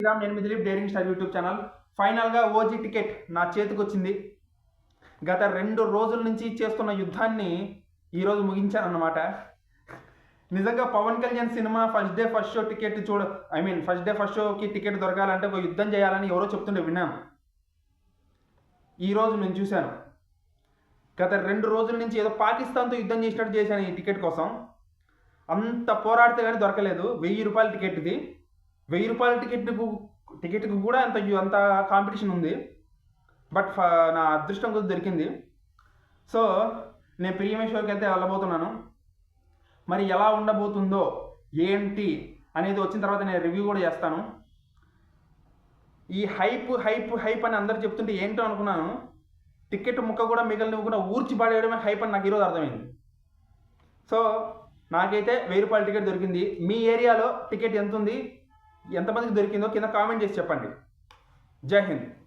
శ్రీరామ్ నేను మిదిలీప్ daring star YouTube channel. ఫైనల్గా ఓజీ టికెట్ నా చేతికి వచ్చింది గత రెండు రోజుల నుంచి చేస్తున్న యుద్ధాన్ని ఈరోజు ముగించాను అన్నమాట నిజంగా Pawan Kalyan cinema first day first show ticket చూడ I mean first day first షోకి టికెట్ దొరకాలంటే ఒక యుద్ధం చేయాలని ఎవరో చెప్తుండే విన్నాను. ఈరోజు నేను చూశాను. గత రెండు రోజుల నుంచి ఏదో పాకిస్తాన్తో యుద్ధం చేసినట్టు చేశాను ఈ టికెట్ కోసం. అంత పోరాడితే కానీ దొరకలేదు. వెయ్యి రూపాయల టికెట్ ఇది. వెయ్యి రూపాయల టికెట్కు టికెట్కు కూడా అంత అంత కాంపిటీషన్ ఉంది. బట్ ఫ- నా అదృష్టం కొద్ది దొరికింది. సో నేను ప్రియమే షోకి అయితే వెళ్ళబోతున్నాను. మరి ఎలా ఉండబోతుందో ఏంటి అనేది వచ్చిన తర్వాత నేను రివ్యూ కూడా చేస్తాను. ఈ హైప్ హైప్ హైప్ అని అందరు చెప్తుంటే ఏంటో అనుకున్నాను. టికెట్ ముక్క కూడా మిగిలినవ్వకుండా ఊర్చి పడేయడమే హైప్ అని నాకు ఈరోజు అర్థమైంది. సో నాకైతే వెయ్యి రూపాయల టికెట్ దొరికింది. మీ ఏరియాలో టికెట్ ఎంత ఉంది ఎంతమందికి దొరికిందో కింద కామెంట్ చేసి చెప్పండి. జై హింద్.